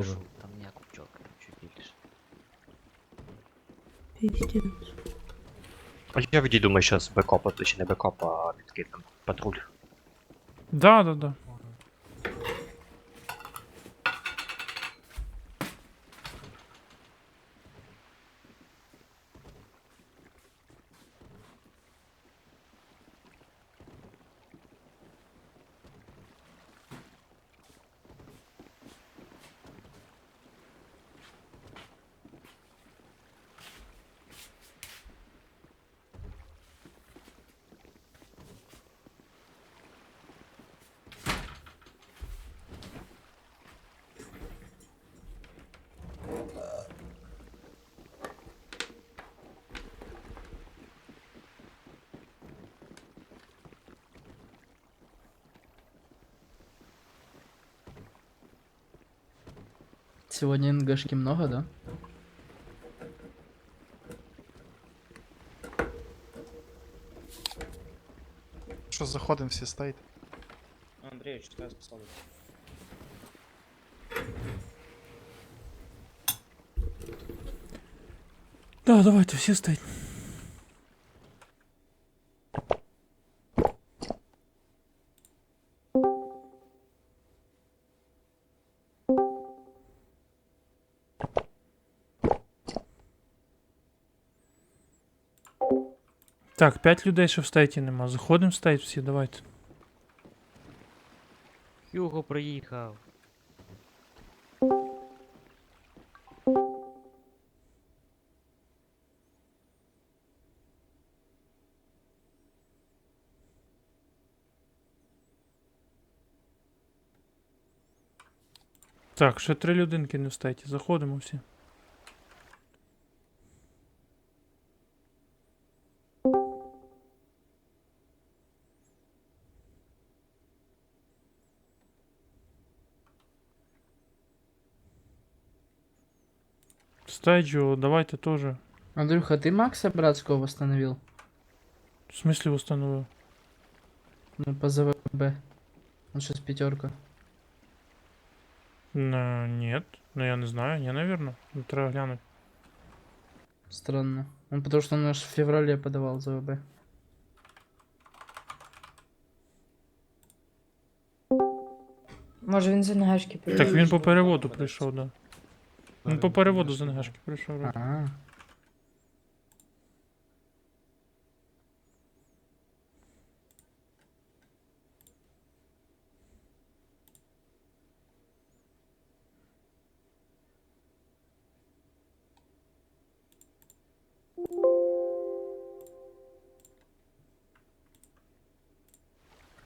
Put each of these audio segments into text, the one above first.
Кажу. Там не кучок, чуть більше. Пиздец. А я відійду, ми зараз бекопа, чи не бекоп, а відкидам патруль. Да, да, да. Сегодня НГшки много, да? Що заходимо всі стоїть? Андрей, читай способность. Да, давайте, всі стоять. Так, 5 людей ще в стейті нема. Заходимо в стейт всі, давайте. Юго приїхав. Так, ще три людинки не в стейті. Заходимо всі. Стейджу, давайте тоже. Андрюха, ты Макса Братского восстановил? В смысле установил? Ну, по ЗВБ. Он сейчас пятерка. Ну, нет. Ну я не знаю, не, наверное. Ну, Треба глянуть. Странно. Он потому что он аж в феврале подавал ЗВБ. Може він з НГшки Так він по переводу прийшов, да. Він по переводу з НГшки прийшов. вроде. А,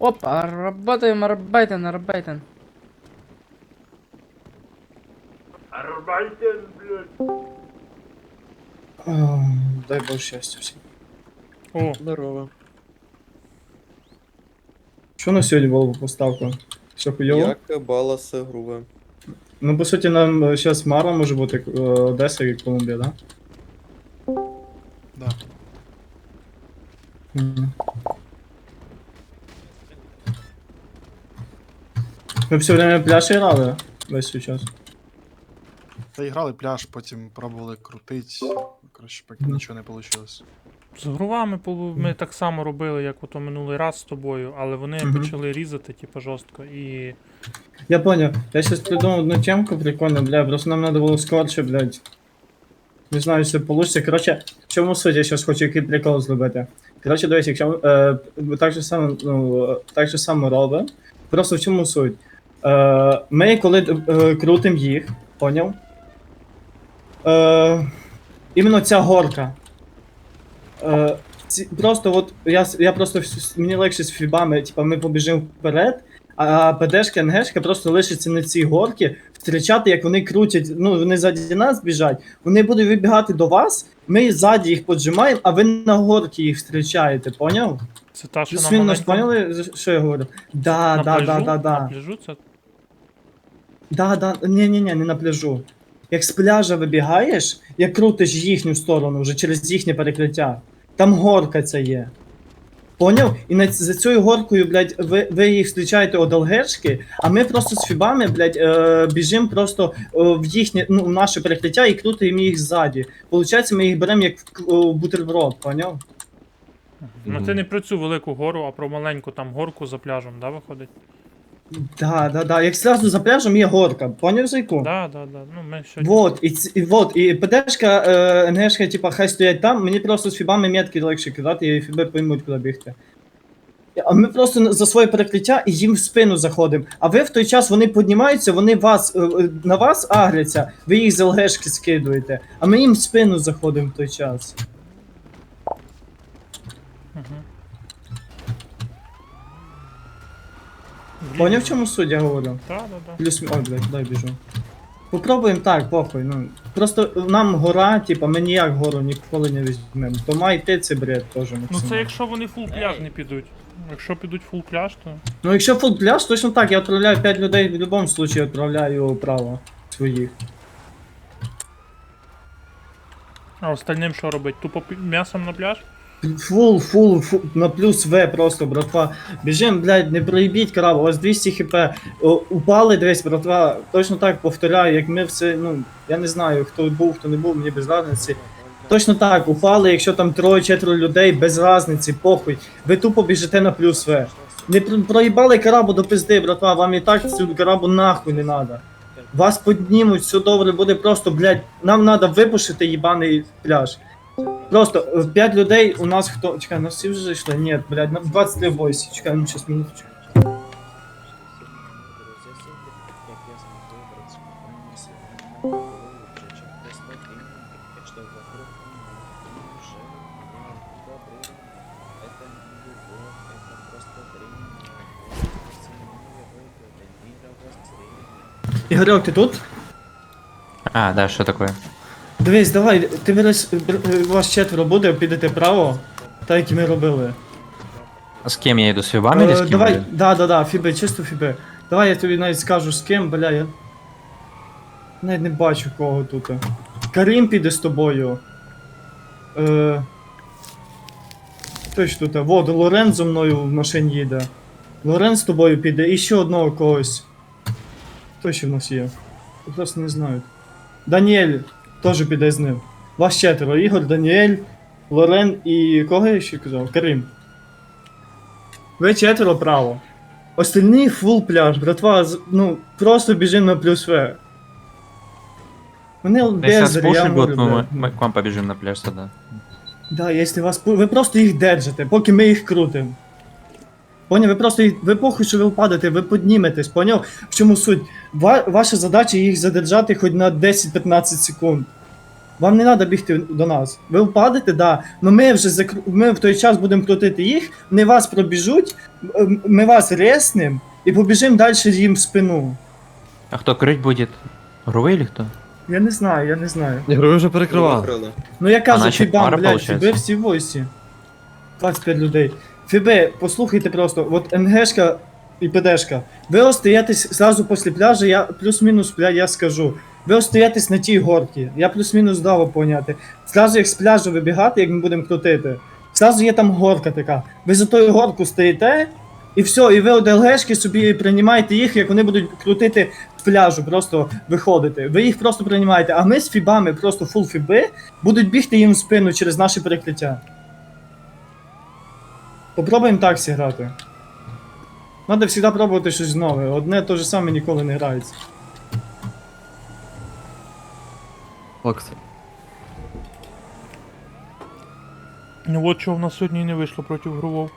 Опа, работаем, арбайтен, арбайтен. Дай Бог щастя всім. О, Здорово. Що на сьогодні було по поставкам? Все хуйово? Як баласи грубе. Ну, по суті, нам зараз Мара може бути е, Одеса і Колумбія, да? Да. Мгм. Все время пляж грали весь цей час? Та і грали пляж, потім пробували крутить. Коротше, поки нічого не вийшло. з грувами полу- ми так само робили, як ото минулий раз з тобою, але вони Мгм. почали різати, типу, жорстко. І. Я понял. Я сейчас придумал одну темку прикольную, бля, просто нам надо было скорче, блядь. Не знаю, если получится. Короче, в чому суть, я сейчас хочу який прикол зробити. Короче, дивись, якщо е, так же само, ну, е, так же само робимо. Просто в чому суть? Е, ми коли е, крутим їх, поняв? Е, іменно ця горка. Е, ці, просто от я, я просто мені легше з фібами, типа ми побіжимо вперед, а ПДшка, НГшка просто лишиться на цій горці, зустрічати, як вони крутять, ну вони ззаді нас біжать, вони будуть вибігати до вас, ми ззаді їх поджимаємо, а ви на горці їх зустрічаєте, поняв? Це та, що Плюс-мінус, маленькому- поняли, що я говорю? Да, на да, пляжу? да, да, На пляжу це Да, да, ні, ні, ні, не на пляжу. Як з пляжа вибігаєш, як крутиш їхню сторону вже через їхнє перекриття. Там горка ця є. Поняв? І на, за цією горкою, блядь, ви, ви їх зустрічаєте од а ми просто з фібами, блядь, е, біжимо просто е, в їхнє, ну, в наше перекриття і крутимо їх ззаді. Получається, ми їх беремо як в к- о, бутерброд, поняв? Ну це не про цю велику гору, а про маленьку там горку за пляжем, да, виходить? Да, да, да. Як зразу за пляжем є горка, поняв зайку? Да, да, да. Ну ми сьогодні. Вот, і, ц- і, вот, і ПДшка, е, НГшка, типа, хай стоять там, мені просто з фібами метки легше кидати, і фіби поймуть, куди бігти. А ми просто на- за своє перекриття і їм в спину заходимо. А ви в той час вони піднімаються, вони вас, е, е, на вас агряться, ви їх з ЛГшки скидуєте, а ми їм в спину заходимо в той час. Угу. Поняв, в чому суть, я говорю? Да, да, да. Плюс, ой, блядь, дай біжу. Попробуємо так, похуй. Ну, просто нам гора, типа, ми ніяк гору ніколи не візьмемо. То має йти це бред теж. Ну це якщо вони фул пляж не підуть. Якщо підуть фул пляж, то. Ну якщо фул пляж, точно так, я відправляю 5 людей в будь-якому случае відправляю право своїх. А остальним що робить? Тупо пі- м'ясом на пляж? Фул, фул, фул, на плюс В просто, братва. Біжим, блядь, не проїбіть краб, у вас 200 хп. О, упали десь, братва. Точно так повторяю, як ми все, ну, я не знаю, хто був, хто не був, мені без разниці. Точно так, упали, якщо там троє-четверо людей, без разниці, похуй. Ви тупо біжите на плюс В. Не проїбали карабу до пизди, братва, вам і так цю карабу нахуй не надо. Вас піднімуть, все добре буде, просто, блядь, нам треба випушити їбаний пляж. Просто 5 людей у нас хто. Чекай, нас всі вже зайшли? Ні, блядь, на 23 бойсі. Чекай, ну щас минуточку. Ігорьок, ти тут? А, да, что такое? Дивись, давай, ти виріс, бр- вас четверо буде, підете право, так як і ми робили. А С кем я иду, с вибами или с Е, кем? давай, да, да, да, фіби, чисто фіби. Давай я тобі навіть скажу з ким, бля, я. Навіть не бачу кого тут. Карім піде з тобою. Е... Хто ж тут? Вот, Лорен зо мною в машині їде. Лорен з тобою піде і ще одного когось. Хто ще в нас є? Я Просто не знаю. Даніель теж піде з ним. Вас четверо. Ігор, Даніель, Лорен і кого я ще казав? Карим. Ви четверо право. Остальні фул пляж, братва, ну, просто біжим на плюс В. Вони нас бездарі, я пушить будут, говорю, мы, блядь. мы к вам побежим на пляж тогда. Да, якщо вас пу- ви просто їх держите, поки ми їх крутимо. Поняв, ви просто їх, ви похуй, що ви впадете, ви підніметесь, поняв? В чому суть? Ва, ваша задача їх задержати хоч на 10-15 секунд. Вам не треба бігти до нас. Ви впадете, да, але ми вже закру... ми в той час будемо крутити їх, вони вас пробіжуть, ми вас реснем і побіжимо далі їм в спину. А кто крыть будет? Грувы или кто? Я не знаю, я не знаю. Ігри вже перекривали. Ну я кажу, Фібам, блядь. Фіби всі в войсі. 25 людей. Фіби, послухайте просто, от НГшка і ПДшка. Ви остаєтесь зразу після пляжу, я плюс-мінус, блядь, я скажу. Ви остаєтесь на тій горці. Я плюс-мінус дав поняти. Зразу як з пляжу вибігати, як ми будемо крутити. Зразу є там горка така. Ви за тою горку стоїте, і все, і ви од ЛГшки собі приймаєте їх, як вони будуть крутити з пляжу, просто виходити. Ви їх просто приймаєте, а ми з фібами, просто фул фіби, будуть бігти їм в спину через наше перекриття. Попробуємо так зіграти. Надо завжди пробувати щось нове. Одне те ж саме ніколи не грається. Факт. Ну от чого в нас сьогодні не вийшло проти Грувов.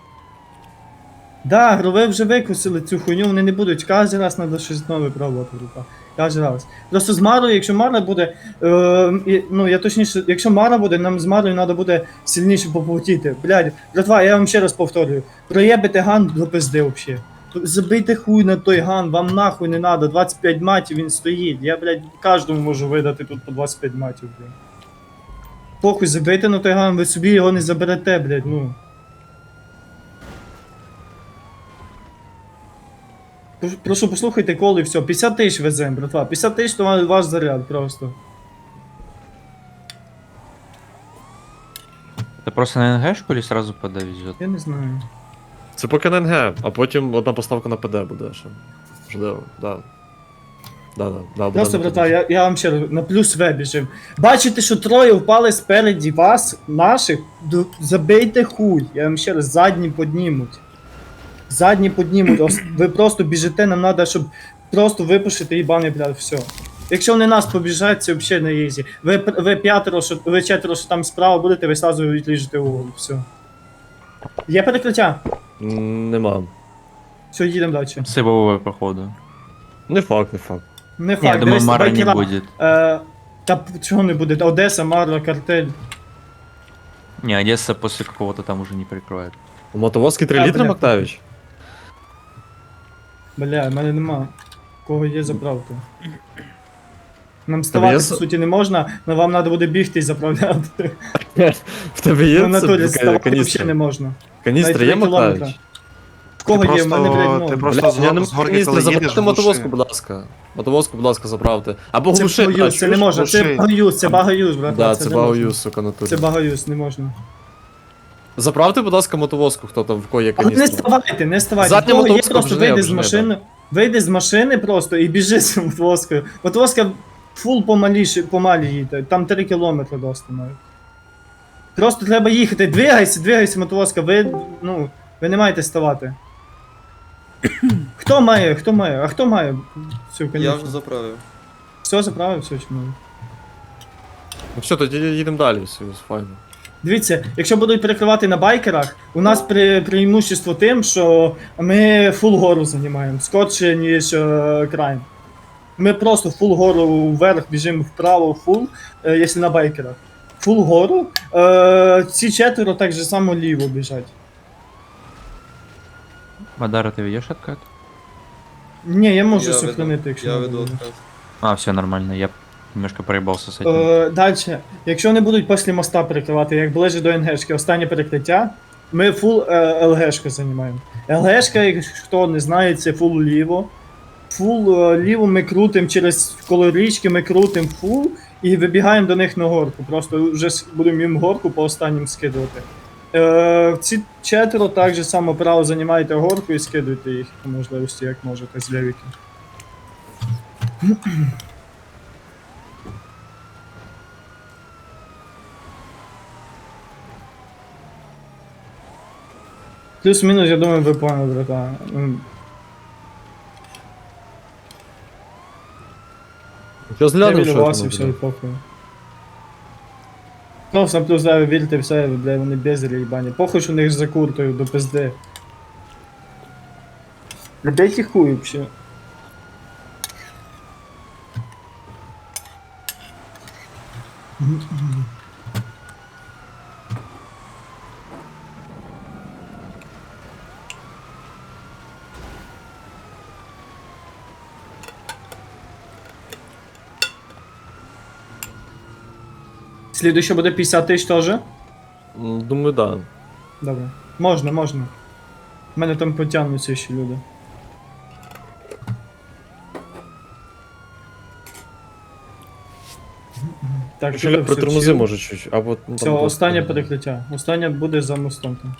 Да, грове вже викусили цю хуйню, вони не будуть. Кожен раз треба щось нове пробувати. типа. Кожен раз. Просто з Марою, якщо Мара буде. Е, ну я точніше, якщо Мара буде, нам з Марою треба буде сильніше поплатити. Блядь, братва, я вам ще раз повторюю. Проєбите ган до пизди взагалі. Забийте хуй на той ган, вам нахуй не треба. 25 матів він стоїть. Я, блядь, кожному можу видати тут по 25 матів, блядь. Похуй, забийте на той ган, ви собі його не заберете, блядь, ну. Прошу- послухайте коли все. 50 тисяч везем, братва. 50 тисяч то ва- ваш заряд просто. Ты просто на НГшку или сразу подовезет? Я не знаю. Це поки на НГ, а потім одна поставка на ПД буде ще. Можливо, да. Да, да, да, буде Просто, на брата, я, я вам ще раз на плюс В біжив. Бачите, що троє впали спереді вас, наших, ду- забийте хуй. Я вам ще раз задні піднімуть. Задні піднімуть. Ос- Ви просто біжите, нам треба, щоб просто випушити їбаний блядь, все. Якщо вони нас побіжать, це взагалі не ізі. Ви, ви п'ятеро, що ви четверо, що там справа будете, ви сразу відліжете угол. Все. Є перекриття? Нема. Все, їдемо далі. Сибовое, походу. Не факт, не факт. Не Не, я думаю, дивись, Мара не байкера. будет. Е, та п- чого не буде? Одеса, Марла, картель. Не, Одесса после какого-то там уже не прикроет. У мотовозки 3 А, літри, бля. Мактавич? Бля, в мене нема. Кого є заправка. Нам ставати, є по с- суті, не можна, але вам треба буде бігти і заправляти. В тебе є Ну, в натурі це ставати взагалі каністра? не можна. Каністра Навіть є, три? В кого є? В мене, просто- блядь, ти ну. просто- Бля, з я не гор- з горки, каністри, їдеш, забрати глуши. мотовозку, будь ласка. Мотовозку, будь ласка, заправте. Або Це глуши, багаюз, це не можна, це Глуши. багаюз, це багаюз, брат. Да, це не можна. багаюз, сука, натурі. Це багаюз, не можна. Заправте, будь ласка, мотовозку, хто там в кого є Але не каністра. ставайте, не ставайте. Задня В кого є, мотовозка просто вже, вийди з вже, машини. Вийди з машини просто і біжи з мотовозкою. Мотовозка фул помаліше, помалі їде, там 3 кілометри досить навіть. Просто треба їхати. Двигайся, двигайся, мотовозка, ви, ну, ви не маєте ставати. Хто має, хто має? А хто має? Все, Я вже заправив. Все, заправив, все, чи ну. Ну все, тоді їдемо далі, все, файно. Дивіться, якщо будуть перекривати на байкерах, у нас при, преимущество тим, що ми фул гору займаємо, скорше, ніж е, крайм. Ми просто фул гору вверх біжимо вправо фул, е, якщо на байкерах. Фул гору, е, ці четверо так же само ліво біжать. Мадара, ты ведешь откат? Ні, я можу Я сохранити, якщо Я надо веду буде. А, все нормально, я немножко проебался с этим. Е, Далі, якщо не будуть після моста перекривати, як ближче до НГшки, останнє перекриття, ми фул е, ЛГшку займаємо. ЛГшка, якщо хто не знає, це фул ліво. Фул е, ліво ми крутимо через коло річки, ми крутимо фул і вибігаємо до них на горку. Просто вже будемо їм горку по останнім скидувати. Е, ці четверо так же само право займаєте горку і скидуйте їх по можливості, як можете з левіки. Плюс-мінус, я думаю, ви поняли, братан. Ну, Щас Я глянемо, вірю що вас і там все, буде. похуй. Ну, сам плюс да, вільте, все, бля, вони бездарі їбані. Похуй, що у них за куртою до пизди. Людей ті хуй вообще. Слідуюче буде 50 тисяч теж? М, Думаю, да. Добре. Можна, можна. У мене там потягнуться ще люди. Так, Якщо тут я все притормози, чил. може чуть. Або ну, Все, там буде- останнє перекриття. Останнє буде за мостом там.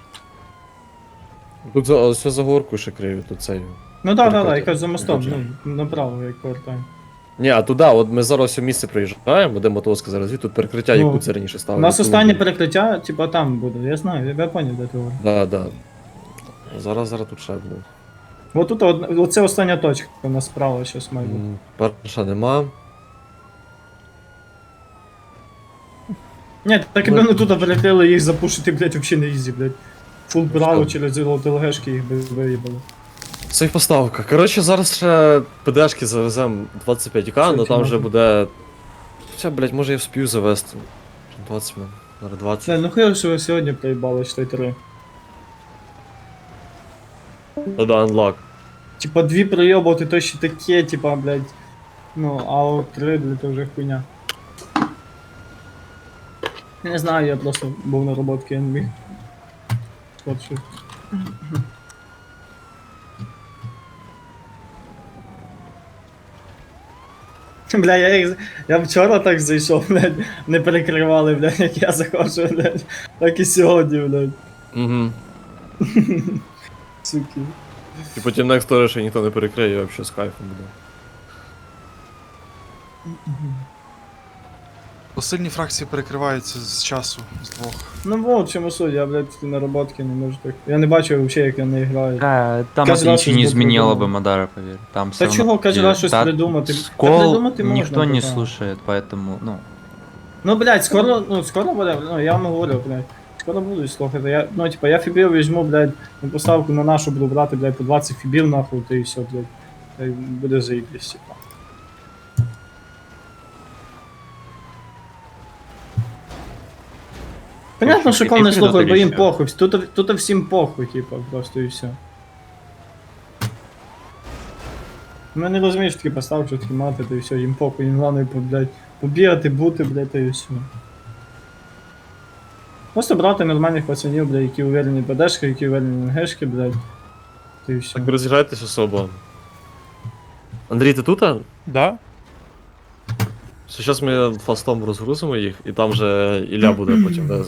Тут за, все за горку ще криють, тут цей. Ну так, так, Перекриття. так, якось за мостом, Перекриття. ну, направо, як повертаємо. Ні, а туди, от ми зараз все місце проїжджаємо, де мотовозка зараз від, тут перекриття, Ну, яку це раніше У нас тому останнє перекриття, типа там буде, я знаю, я, поняв, де ти говориш. Да, да. Зараз, зараз тут ще буде. От тут од- оце остання точка у нас справа зараз має бути. М, Перша нема. Ні, так якби вони тут перекрили їх запушити, блядь, взагалі не ізі, блядь. Фул право через ЛГшки їх би виїбали. Сейф поставка. Коротше, зараз ще ПДшки завеземо 25к, але там вже буде. Хоча, блядь, може я вспію завести. 20 минут. Зараз 20. Не, ну хуй, що ви сьогодні проїбали, що й три. Ну да, unlock. Типа дві проєбувати, то ще таке, типа, блядь. Ну, а от три, блядь, то вже хуйня. Я Не знаю, я просто був на роботці, я не міг. От що. Бля, я їх. Я вчора так зайшов, блядь, не перекривали, блядь, як я заходжу, блядь. Так і сьогодні, блядь. Угу. Суки. І потім next story ще ніхто не перекриє, і взагалі з кайфом буде. Бо сильні фракції перекриваються з часу, з двох. Ну вот, в чому суть, я, блядь, наработки не можу так. Я не бачу взагалі, як вони грають. Да, там Каждый это раз ничего не что-то изменило бы, придумал. Мадара, поверь. Там Та всё чого равно кожен такие- раз щось Та придумати? Та Скол придумати можна, никто не да. слушает, поэтому, ну... Ну, блядь, скоро, ну, скоро буде, ну, я вам говорю, блядь. Скоро будуть слухати. Я, ну, типа, я фібів візьму, блядь, на поставку на нашу буду брати, блядь, по 20 фібів, нахуй, то і все, блядь. Та й буде заїбись, типа. Понятно, що кого не ти слухають, бо їм похуй. Тут, тут всім похуй, типа, просто і все. Ну, я не розумію, що такі поставки, що такі мати, то і все, їм похуй, їм головне, блядь, побігати, бути, блядь, та і все. Просто брати нормальних пацанів, блядь, які уверені БДшки, які уверені НГшки, блядь. Та і все. Так розіграйтесь особо. Андрій, ти тут? а? Да? Зараз ми фастом розгрузимо їх, і там же Ілля буде потім, да,